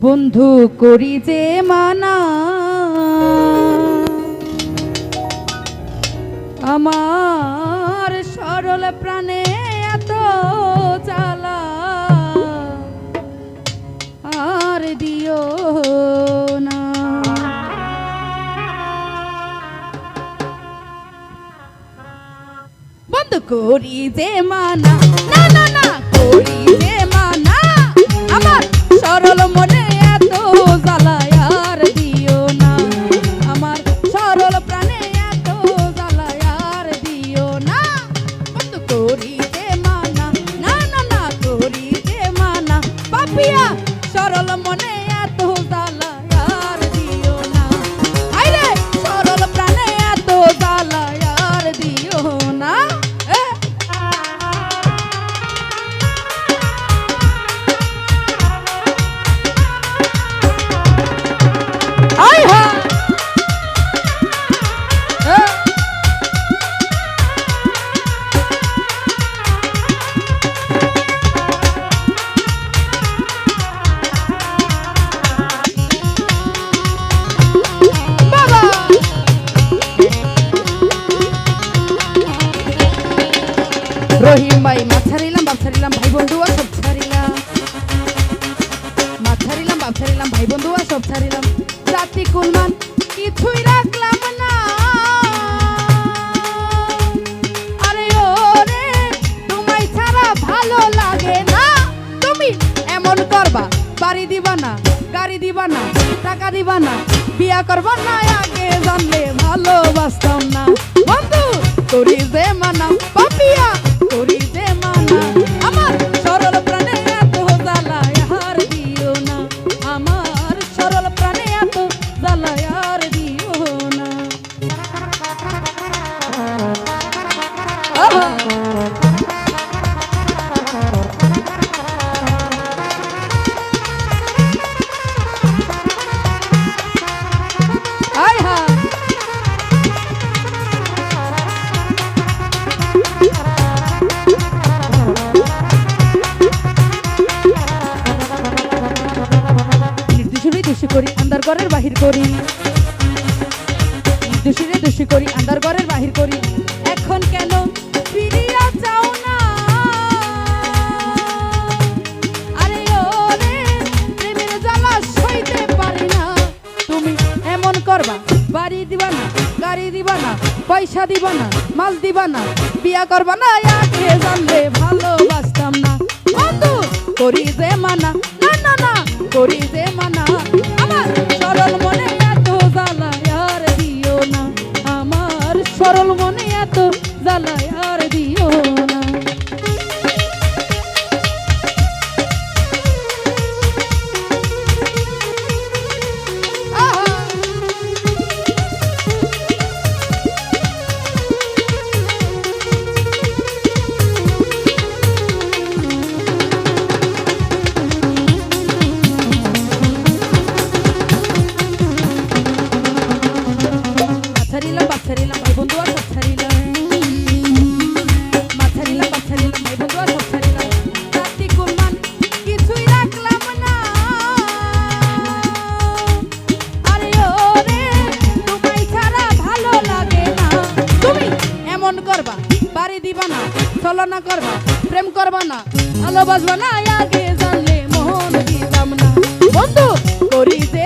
বন্ধু করি যে মানা। আমার সরল প্রাণে এত জ্বালা। আর দিও না। বন্ধ করি যে মানা। না না না, করি যে মানা। আমার সরল মনে রহিম ভাই মাছ ছাড়িলাম ভাই বন্ধু সব ছাড়িলাম। মাছ ছাড়িলাম ভাই বন্ধু সব ছাড়িলাম। জাতি কুলমান, কিছুই রাখলাম না। ছাড়া ভালো লাগে না। তুমি এমন করবা, বাড়ি দিবা না, গাড়ি দিবা না, টাকা দিবা না, বিয়া করবা না, আগে জানলে ভালোবাসতাম না। বন্ধু করি যে মানা পাপিয়া। Por ঘরের বাহির করি। নির্দোষীরে দোষী করি আন্দার ঘরের বাহির করি। এখন কেন পয়সা দিবা না, মাল দিবা না, বিয়া করবা না আগে জানলে ভালোবাসতাম না। করি যে মানা, না না না, করি যে মানা। ছলনা করবা, প্রেম করবা না। ভালোবাসবা না, আগে জানলে মোহন দিতাম না। বন্ধু করি যে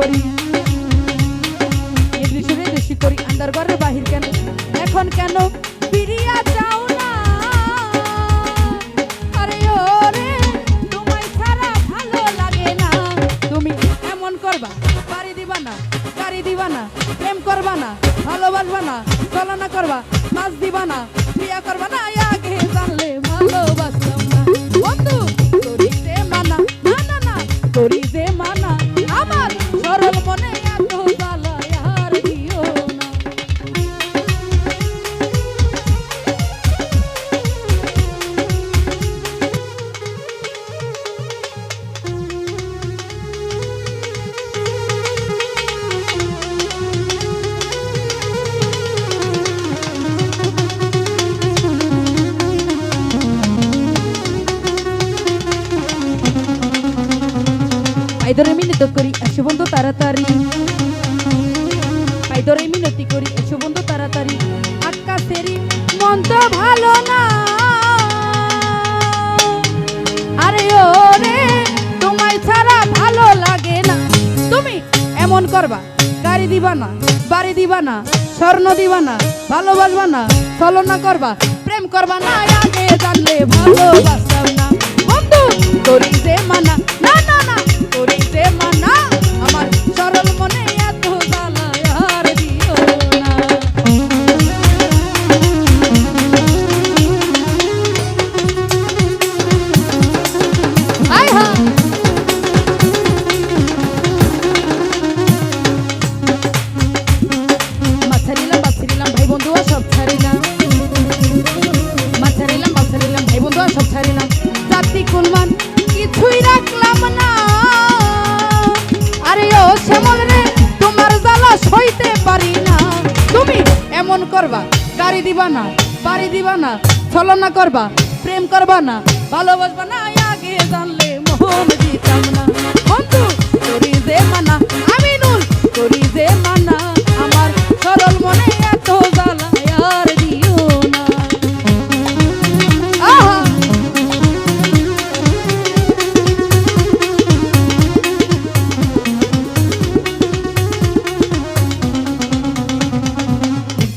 করি। করি। আন্দার ঘরের বাহির কেন? এখন কেন ফিরিয়া যাও না? আরে ওরে, তোমায় ছাড়া ভালো লাগে না। তুমি এমন করবা, বাড়ি দিবা না গাড়ি দিবা না, প্রেম করবা না, ভালোবাসবা না, চলনা করবা মাছ দিবা না, বিয়া করবা না পাই ধরে করি এসো বন্ধু তাড়াতাড়ি পাই ধরে মিনতি করি এসো বন্ধু তাড়াতাড়ি আকাশেরই মন তো ভালো না আরে ও রে তোমায় ছাড়া ভালো লাগে না তুমি এমন করবা গাড়ি দিবা না বাড়ি দিবা না স্বর্ণ দিবা না ভালোবাসবা না ছলনা করবা প্রেম করবা না আগে জানলে ভালোবাসতাম না বন্ধু তোরি যে মানা না না শ্যামল তোমার জ্বালা সইতে পারি না। তুমি এমন করবা, গাড়ি দিবা না, বাড়ি দিবা না, ছলনা করবা, প্রেম করবা না, ভালোবাসবা না আগে জানলে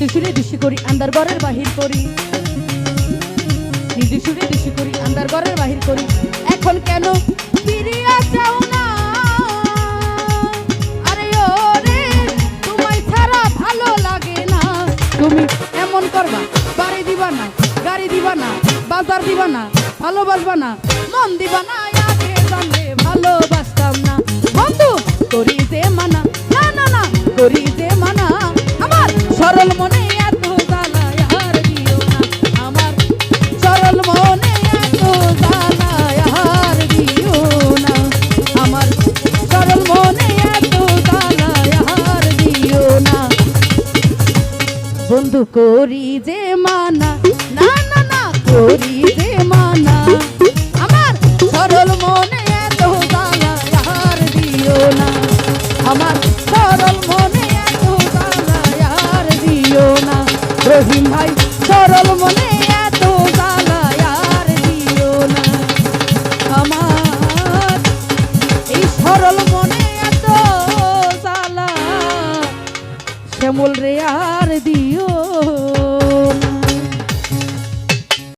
নির্দিশুরে দৃষ্টি করি আন্দার ঘরের বাহির করি। নির্দিশুরে দৃষ্টি করি আন্দার ঘরের বাহির করি। এখন কেন ফিরিয়া না? আরে ও রে তোমায় ছাড়া ভালো লাগে না। তুমি এমন করবা, বাড়ি দিবা না, গাড়ি দিবা না, বাজার দিবা না, ভালোবাসবা না, মন দিবা না, আগে জানলে ভালোবাসতাম না। বন্ধু, করি যে মানা, না না না, করি মানা না না না করি যে মানা।